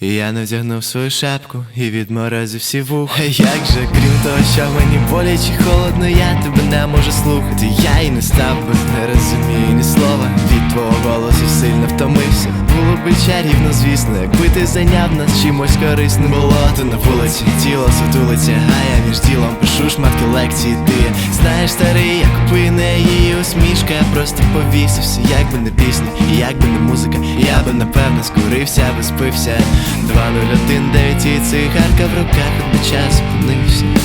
Я не вдягнув свою шапку і відморозив всі вуха Як же, крім того, що мені боляче холодно, я тебе не можу слухати. Я і не став би, не розумію ні слова. Від твого голосу сильно втомився. Було би чарівно, звісно, якби ти зайняв нас чимось корисним Болото на вулиці, тіло сутулиться, а я між ділом пишу шматки лекції. Ти знаєш, старий, як її усмішка, я просто повісився, як би не пісня, і як би не музика, я би напевно скурився, аби спився. 201 9 і цигарка в руках, одночасно час зупинився.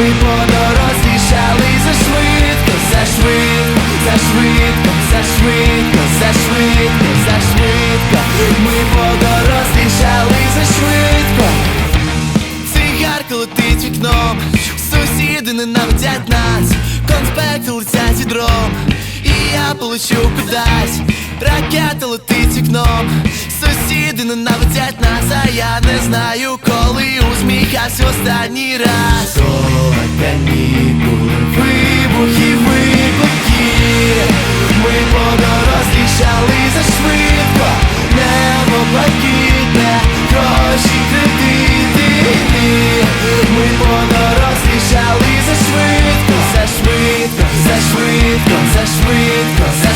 Ми подорослішали зашвидко, зашвидко, зашвидко, зашвидко, зашвидко, зашвидко. Ми подорослішали зашвидко. Цигарка летить вікном, сусіди ненавидять нас, конспекти летять відром, і я полечу кудись, ракета летить вікном, сусіди ненавидять нас, а я не знаю, коли усміхався останній раз. Школа, канікули, вибухи, виклики, ми подорослішали зашвидко, небо блакитне, гроші кредити. Ми подорослішали зашвидко, зашвидко, зашвидко, зашвидко.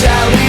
shall we